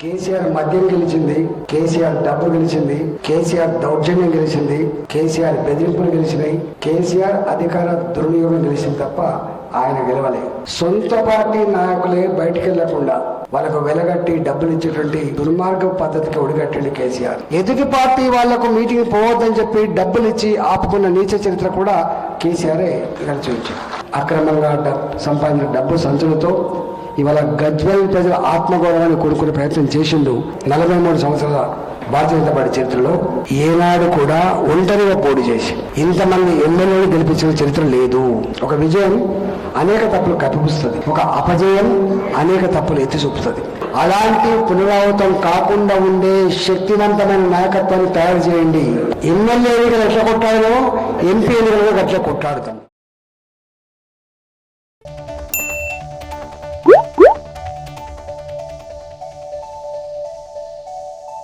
కేసీఆర్ మద్యం గెలిచింది కేసీఆర్ డబ్బు గెలిచింది కేసీఆర్ దౌర్జన్యం గెలిచింది కేసీఆర్ బెదిరింపులు గెలిచినాయి కేసీఆర్ అధికార దుర్వినియోగం గెలిచింది తప్ప ఆయన గెలవలే సొంత పార్టీ నాయకులే బయటికి వెళ్ళకుండా వాళ్ళకు వెలగట్టి డబ్బులు ఇచ్చేటువంటి దుర్మార్గ పద్ధతికి ఒడిగట్టండి కేసీఆర్. ఎదుటి పార్టీ వాళ్ళకు మీటింగ్ పోవద్దని చెప్పి డబ్బులు ఇచ్చి ఆపుకున్న నీచ చరిత్ర కూడా కేసీఆరే కలిసి వచ్చారు అక్రమంగా సంపాదించిన డబ్బు సంచులతో ఇవాళ గజ్వల్ ప్రజల ఆత్మగౌరవాన్ని కోరుకునే ప్రయత్నం చేసిండు నలభై మూడు సంవత్సరాల భారతీయ జనతా పార్టీ చరిత్రలో. ఏనాడు కూడా ఒంటరిగా పోటీ చేసి ఇంతమంది ఎమ్మెల్యేలు గెలిపించిన చరిత్ర లేదు. ఒక విజయం అనేక తప్పులు కప్పిపుస్తుంది. ఒక అపజయం అనేక తప్పులు ఎత్తి చూపుతుంది. అలాంటి పునరావృతం కాకుండా ఉండే శక్తివంతమైన నాయకత్వాన్ని తయారు చేయండి. ఎమ్మెల్యే ఎన్నికలు ఎట్లా కొట్టాడో ఎంపీ ఎన్నికలు ఎట్లా అట్లా కొట్టాడుతాం.